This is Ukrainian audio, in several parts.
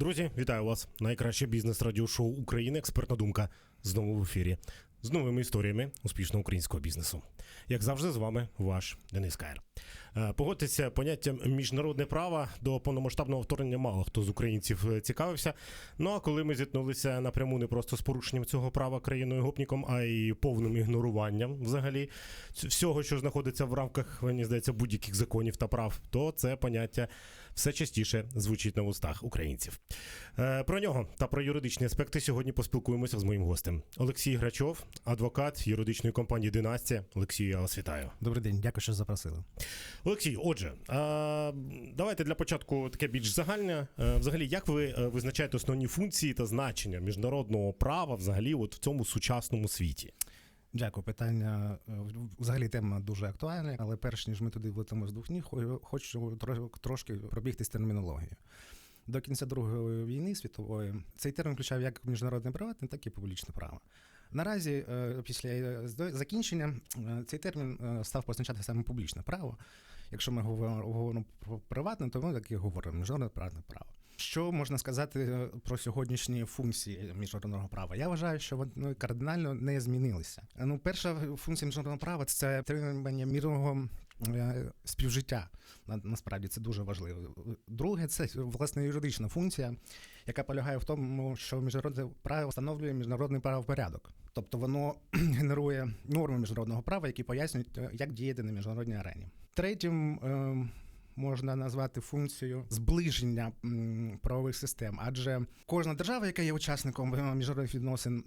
Друзі, вітаю вас! Найкраще бізнес радіошоу України. Експертна думка знову в ефірі з новими історіями успішного українського бізнесу. Як завжди, з вами ваш Денис Каєр. Е, Погодьтеся, поняттям міжнародне право до повномасштабного вторгнення мало хто з українців е, цікавився. Ну а коли ми зіткнулися напряму не просто з порушенням цього права країною гопніком, а й повним ігноруванням взагалі всього, що знаходиться в рамках, мені здається, будь-яких законів та прав, то це поняття все частіше звучить на вустах українців. Е, Про нього та про юридичні аспекти сьогодні поспілкуємося з моїм гостем. Олексій Грачов, адвокат юридичної компанії Династія. Олексію, я вас вітаю. Добрий день, дякую, що запросили. Олексій, отже, давайте для початку таке більш загальне. Е, Взагалі, як ви е, визначаєте основні функції та значення міжнародного права взагалі от в цьому сучасному світі? Дякую. Питання е, взагалі тема дуже актуальна, але перш ніж ми туди влетимо з двох ніг, хочу тро- трошки пробігтись термінологією. До кінця Другої війни світової цей термін включав як міжнародне приватне, так і публічне право. Наразі, е, після е, закінчення, е, цей термін став позначати саме публічне право. Якщо ми говоримо про приватне, то ми так і говоримо міжнародне приватне право. Що можна сказати про сьогоднішні функції міжнародного права? Я вважаю, що вони кардинально не змінилися. Ну, перша функція міжнародного права це тримання мірного співжиття. На- Насправді це дуже важливо. Друге, це власне юридична функція, яка полягає в тому, що міжнародне право встановлює міжнародний правопорядок. Тобто воно генерує норми міжнародного права, які пояснюють, е, як діяти на міжнародній арені. Третім е, можна назвати функцію зближення правових систем, адже кожна держава, яка є учасником міжнародних відносин,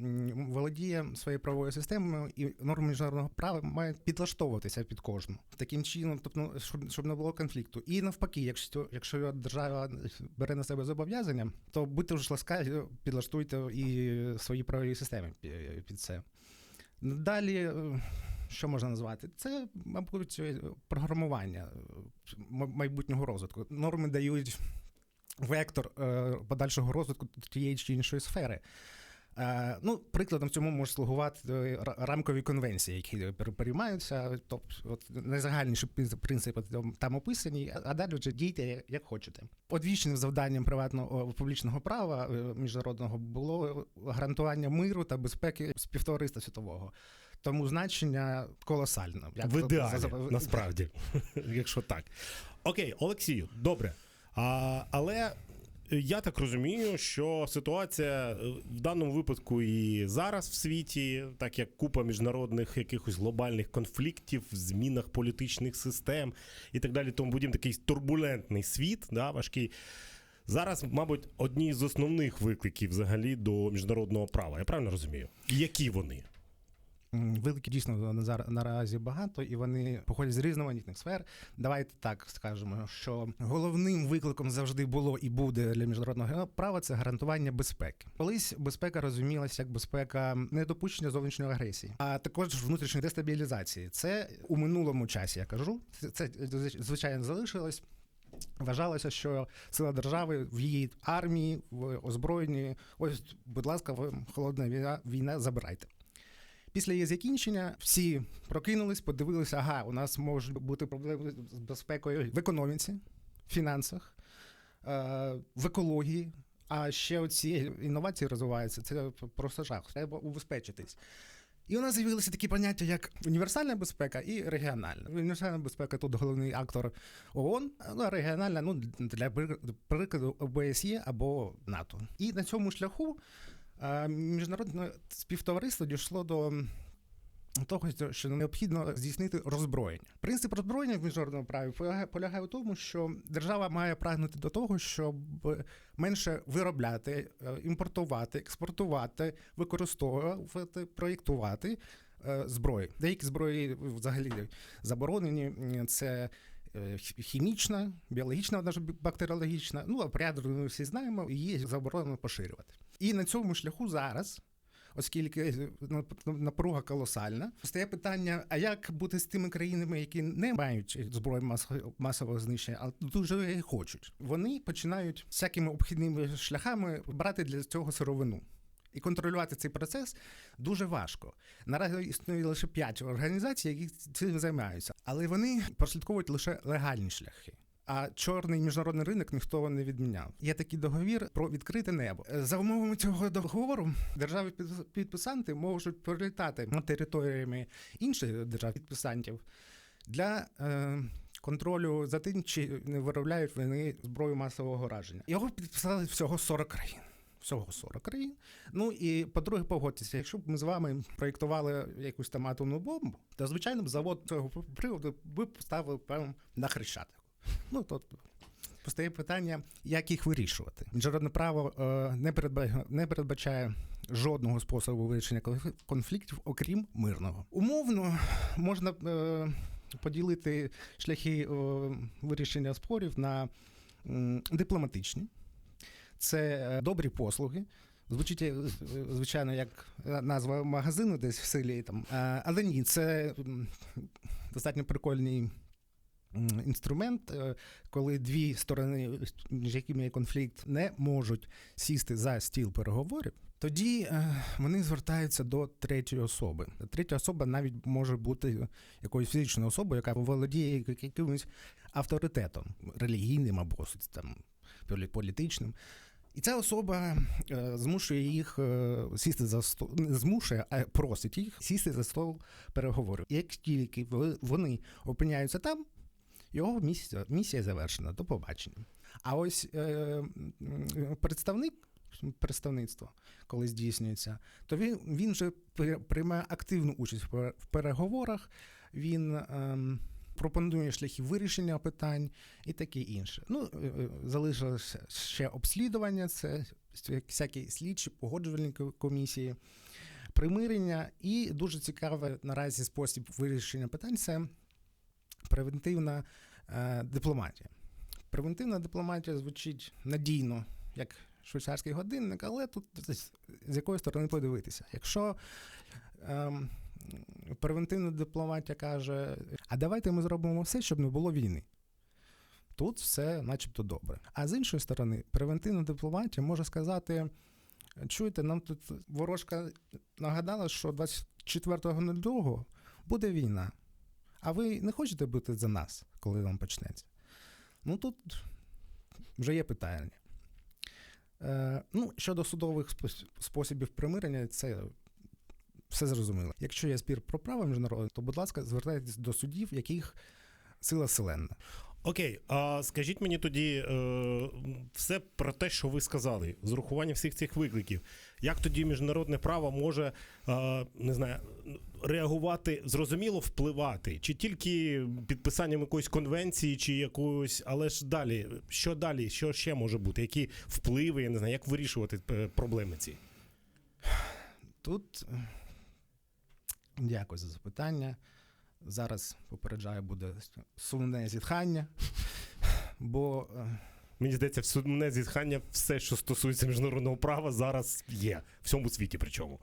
володіє своєю правовою системою, і норми міжнародного права мають підлаштовуватися під кожну таким чином, тобто ну, щоб, не було конфлікту. І навпаки, якщо якщо держава бере на себе зобов'язання, то будьте ж ласкаві, підлаштуйте і свої правові системи під це. Далі, е, що можна назвати? Це, мабуть, е, програмування е, майбутнього розвитку. Норми дають вектор е, подальшого розвитку тієї чи іншої сфери. Ну, прикладом цьому може слугувати рамкові конвенції, які пер- приймаються. Тобто, найзагальніші принципи там- описані, а- далі вже дійте як- хочете. Одвічним завданням приватного публічного права міжнародного було гарантування миру та безпеки співтовариства світового. Тому значення колосальне. Як в ідеалі, за- за- насправді, якщо так. Окей, Олексію, добре. А, але я так розумію, що ситуація е, в даному випадку і зараз в світі, так як купа міжнародних якихось глобальних конфліктів, змінах політичних систем і так далі, тому будемо такий турбулентний світ, да, важкий. Зараз, мабуть, одні з основних викликів взагалі до міжнародного права. Я правильно розумію? Які вони? Великі дійсно на наразі багато, і вони походять з різноманітних сфер. Давайте так скажемо, що головним викликом завжди було і буде для міжнародного права це гарантування безпеки. Колись безпека розумілася як безпека недопущення зовнішньої агресії, а також внутрішньої дестабілізації. Це у минулому часі. Я кажу, це звичайно залишилось. Вважалося, що сила держави в її армії, в озброєнні. Ось, будь ласка, ви холодна війна, війна забирайте. Після її закінчення всі прокинулись, подивилися, ага, у нас можуть бути проблеми з безпекою в економіці, фінансах, е, в екології. А ще оці інновації розвиваються. Це просто жах. Треба убезпечитись. І у нас з'явилися такі поняття, як універсальна безпека і регіональна. Універсальна безпека тут головний актор ООН, а регіональна ну, для прикладу ОБСЄ або НАТО. І на цьому шляху міжнародне співтовариство дійшло до того, що необхідно здійснити роззброєння. Принцип роззброєння в міжнародному праві полягає, у тому, що держава має прагнути до того, щоб менше виробляти, е, імпортувати, експортувати, використовувати, проєктувати е, зброї. Деякі зброї взагалі заборонені. Це е, хімічна, біологічна, навіть бактеріологічна. Ну, а ми всі знаємо, її заборонено поширювати. І на цьому шляху зараз. Оскільки нап- напруга колосальна, стає питання: а як бути з тими країнами, які не мають зброї масового- знищення, але дуже хочуть? Вони починають всякими обхідними шляхами брати для цього сировину. І контролювати цей процес дуже важко. Наразі існує лише п'ять організацій, які цим займаються, але вони прослідковують лише легальні шляхи. А чорний міжнародний ринок ніхто не відміняв. Є такий договір про відкрите небо. Е, За умовами цього договору держави під- підписанти можуть прилітати на територіями інших держав підписантів для е, контролю за тим, чи не виробляють вони зброю масового враження. Його підписали всього 40 країн. Всього 40 країн. Ну і по-друге, погодьтеся, якщо б ми з вами проєктували якусь там атомну бомбу, то звичайно б завод цього приводу би поставили певно на хрещатику. Ну тобто. Постає питання, як їх вирішувати. Міжнародне право е, не, передба... не передбачає жодного способу вирішення конфліктів, окрім мирного. Умовно можна е, поділити шляхи е, вирішення спорів на дипломатичні, це добрі послуги. Звучить, звичайно, як назва магазину десь в селі. Там. Але ні, це достатньо прикольний інструмент, е, коли дві сторони, між якими є конфлікт, не можуть сісти за стіл переговорів. Тоді е, вони звертаються до третьої особи. Третя особа навіть може бути якоюсь фізичною особою, яка володіє якимось авторитетом, релігійним або там політичним. І ця особа е, змушує їх сісти за стол, не змушує, а просить їх сісти за стол переговорів. Як тільки вони опиняються там, його місія, місія завершена. До побачення. А ось е, представник представництво, коли здійснюється, то він, він вже при- приймає активну участь в переговорах. Він ем, пропонує шляхи вирішення питань і таке інше. Ну, е, е, залишилося ще обслідування, це всякі слідчі погоджувальні комісії, примирення. І дуже цікавий наразі спосіб вирішення питань це превентивна е, дипломатія. Превентивна дипломатія звучить надійно, як швейцарський годинник, але тут з- якої сторони подивитися. Якщо ем, превентивна дипломатія каже, а давайте ми зробимо все, щоб не було війни. Тут все начебто добре. А з іншої сторони, превентивна дипломатія може сказати: чуєте, нам тут ворожка нагадала, що 24.02 буде війна. А ви не хочете бути за нас, коли вам почнеться? Ну тут вже є питання. Е, ну, щодо судових способів примирення, це все зрозуміло. Якщо є спір про право міжнародне, то, будь ласка, звертайтесь до судів, яких сила селенна. Окей, а скажіть мені тоді е, все про те, що ви сказали, з урахуванням всіх цих викликів. Як тоді міжнародне право може е, не знаю, реагувати, зрозуміло, впливати? Чи тільки підписанням якоїсь конвенції, чи якоїсь, але ж далі, що далі, що ще може бути? Які впливи, я не знаю, як вирішувати е, проблеми ці? Тут дякую за запитання. Зараз попереджаю, буде сумне зітхання, бо е, Мені здається, в судне зітхання все, що стосується міжнародного права, зараз є в всьому світі. Причому.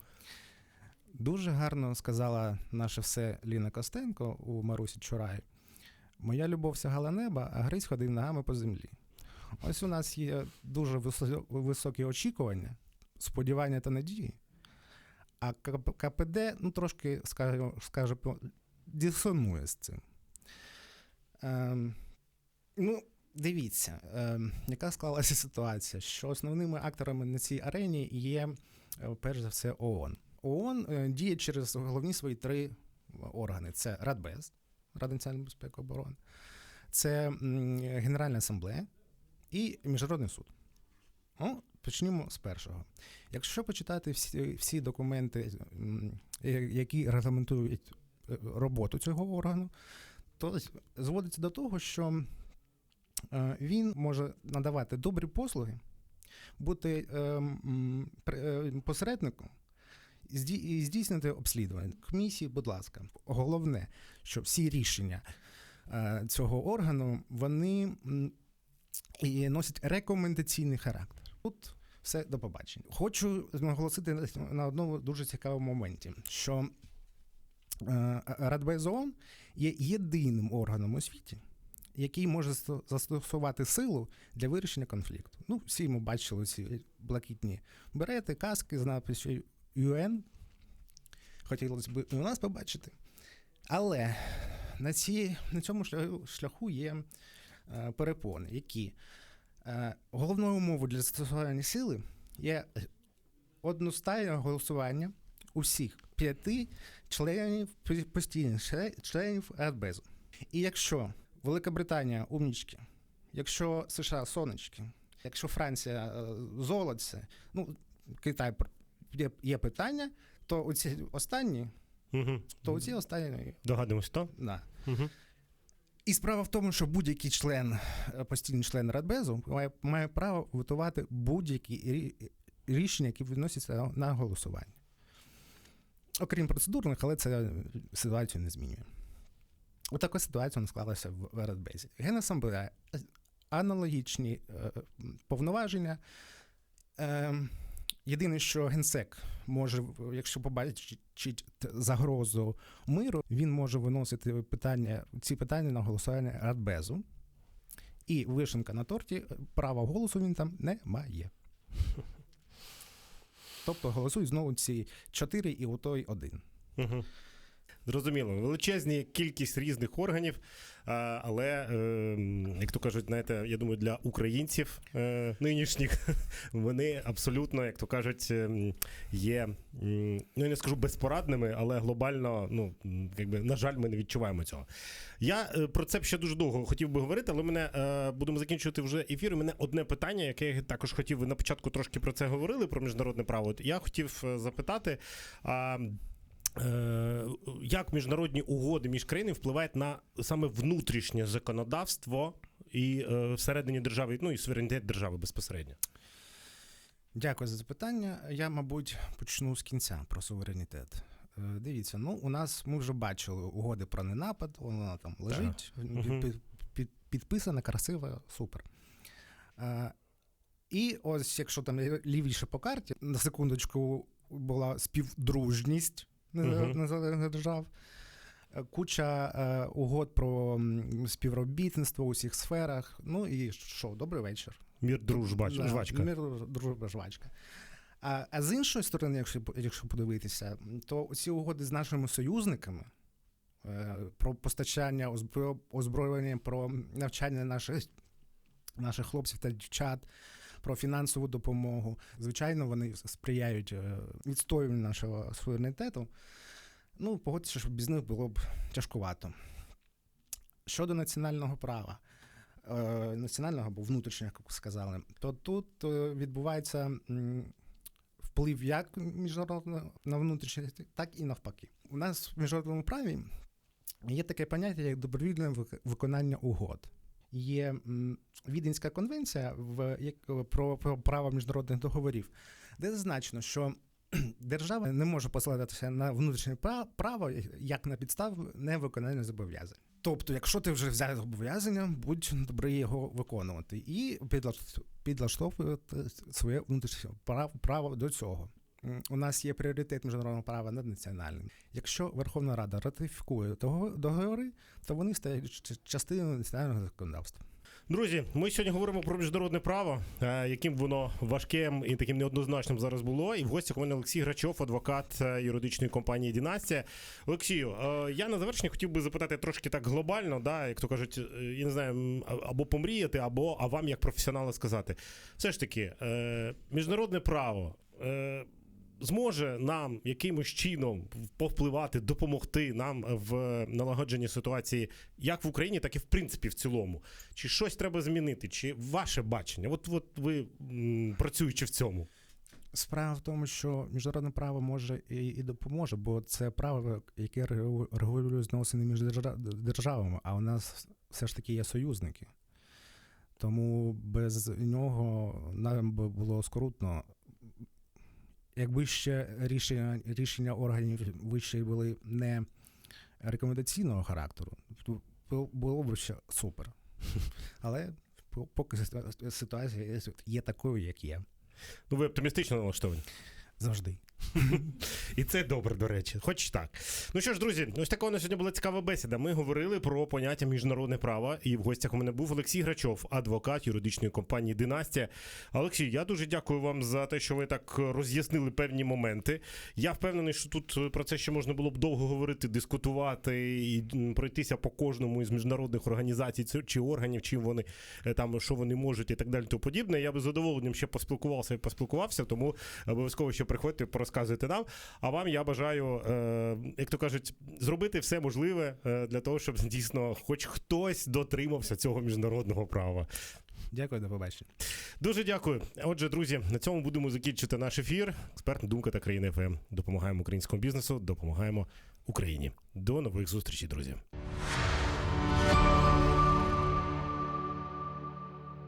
Дуже гарно сказала наше все Ліна Костенко у Марусі Чурай. Моя любов сягала неба, а Гриць ходив ногами по землі. Ось у нас є дуже високі очікування, сподівання та надії. А КПД ну, трошки, скажу, скажу, дисонує з цим. Ем, ну, дивіться, ем, яка склалася ситуація, що основними акторами на цій арені є, е, перш за все, ООН. ООН е, діє через головні свої три органи: це Радбез, Рада національної безпеки і оборони, це Генеральна асамблея і Міжнародний суд. Ну, почнімо з першого. Якщо почитати всі, всі документи, які регламентують е, роботу цього органу, то зводиться до того, що е, він може надавати добрі послуги, бути е, е, посередником і здійснити обслідування. Комісії, будь ласка, головне, що всі рішення е, цього органу вони і носять рекомендаційний характер. Тут все до побачення. Хочу наголосити на- одному дуже цікавому моменті, що е, Радбез ООН є єдиним органом у світі, який може застосувати силу для вирішення конфлікту. Ну, всі ми бачили ці блакитні берети, каски з надписью UN. Хотілося б і у нас побачити. Але на, ці, на цьому шляху, шляху є е, перепони, які е, головною умовою для застосування сили є одностайне голосування усіх п'яти членів постійних членів Радбезу. І якщо Велика Британія умнічки, якщо США сонечки, якщо Франція е, золотце, ну Китай є, є питання, то оці останні, Угу. то оці останні. Догадуємось, то? Да. Угу. І справа в тому, що будь-який член, е, постійний член Радбезу має, має право готувати будь-які рішення, які відносяться на голосування. Окрім процедурних, але це ситуацію не змінює. Отака ситуація склалася в Радбезі. Генасамблея е, аналогічні е, повноваження. Е, єдине, що генсек може, якщо побачить загрозу миру, він може виносити питання, ці питання на голосування Радбезу. І вишенка на торті, права голосу він там не має. Тобто голосують знову ці чотири і у той один. Угу. Зрозуміло, величезні кількість різних органів, але, е, як то кажуть, знаєте, я думаю, для українців е, нинішніх вони абсолютно, як то кажуть, ем, є, ну я не скажу безпорадними, але глобально, ну якби, на жаль, ми не відчуваємо цього. Я е, про це б ще дуже довго хотів би говорити, але мене е, будемо закінчувати вже ефір. У мене одне питання, яке я також хотів. Ви на початку трошки про це говорили, про міжнародне право. Я хотів е, запитати. Е, як міжнародні угоди між країнами впливають на саме внутрішнє законодавство і е, всередині держави, ну і суверенітет держави безпосередньо? Дякую за запитання. Я, мабуть, почну з кінця про суверенітет. Е, Дивіться, ну у нас ми вже бачили угоди про ненапад, вона там лежить, під, під, підписана, красива, супер. І ось, якщо там лівіше по карті, на секундочку була співдружність незалежних незалежних держав. е, Куча е, угод про співробітництво у всіх сферах. Ну і що, добрий вечір. Мір дружба, Да, жвачка. Мир, дружба, жвачка. А, а з іншої сторони, якщо, якщо подивитися, то ці угоди з нашими союзниками е, про постачання озбро- озброєння, про навчання наших, наших хлопців та дівчат, про фінансову допомогу, звичайно, вони сприяють е, відстоюванню нашого суверенітету. Ну, погодьтеся, що без них було б тяжкувато. Щодо національного права, е, національного або внутрішнього, як сказали, то тут е, відбувається вплив як міжнародного на внутрішнє, так і навпаки. У нас в міжнародному праві є таке поняття, як добровільне виконання угод. Є Віденська конвенція в, про, про право міжнародних договорів, де зазначено, що держава не може посилатися на внутрішнє пра- право як на підставу невиконання зобов'язань. Тобто, якщо ти вже взяв зобов'язання, будь добрий його виконувати і підлаш- підлаштовувати своє внутрішнє право, право до цього. У нас є пріоритет міжнародного права над національним. Якщо Верховна Рада ратифікує договори, то вони стають частиною національного законодавства. Друзі, ми сьогодні говоримо про міжнародне право, е, яким воно важким і таким неоднозначним зараз було. І в гостях у мене Олексій Грачов, адвокат е, юридичної компанії Дінастія. Олексію, е, я на завершення хотів би запитати трошки так глобально, да, як то кажуть, я не знаю, або помріяти, або а вам як професіонали сказати. Все ж таки, міжнародне право. Зможе нам якимось чином повпливати, допомогти нам в налагодженні ситуації як в Україні, так і в принципі в цілому. Чи щось треба змінити? Чи ваше бачення? От, от ви працюючи в цьому. Справа в тому, що міжнародне право може і, і допоможе, бо це право, яке регу- регулює зносини між держа- державами, а у нас все ж таки є союзники. Тому без нього нам би було скрутно. Якби ще рішення, рішення органів вищої були не рекомендаційного характеру, то було б ще супер. Але по- поки ситуація є такою, як є. Ну, ви оптимістично налаштовані. Завжди. І це добре, до речі, хоч так. Ну що ж, друзі, ось така у нас сьогодні була цікава бесіда. Ми говорили про поняття міжнародне право, і в гостях у мене був Олексій Грачов, адвокат юридичної компанії Династія. Олексій, я дуже дякую вам за те, що ви так роз'яснили певні моменти. Я впевнений, що тут про це ще можна було б довго говорити, дискутувати і пройтися по кожному із міжнародних організацій чи органів, чим вони е, там, що вони можуть і так далі, тому подібне. Я би з задоволенням ще поспілкувався і поспілкувався, тому обов'язково ще приходьте, порозказуйте нам. А вам я бажаю, е, як то кажуть, зробити все можливе е, для того, щоб дійсно хоч хтось дотримався цього міжнародного права. Дякую, до побачення. Дуже дякую. Отже, друзі, на цьому будемо закінчити наш ефір. Експертна думка та країна ФМ. Допомагаємо українському бізнесу, допомагаємо Україні. До нових зустрічей, друзі.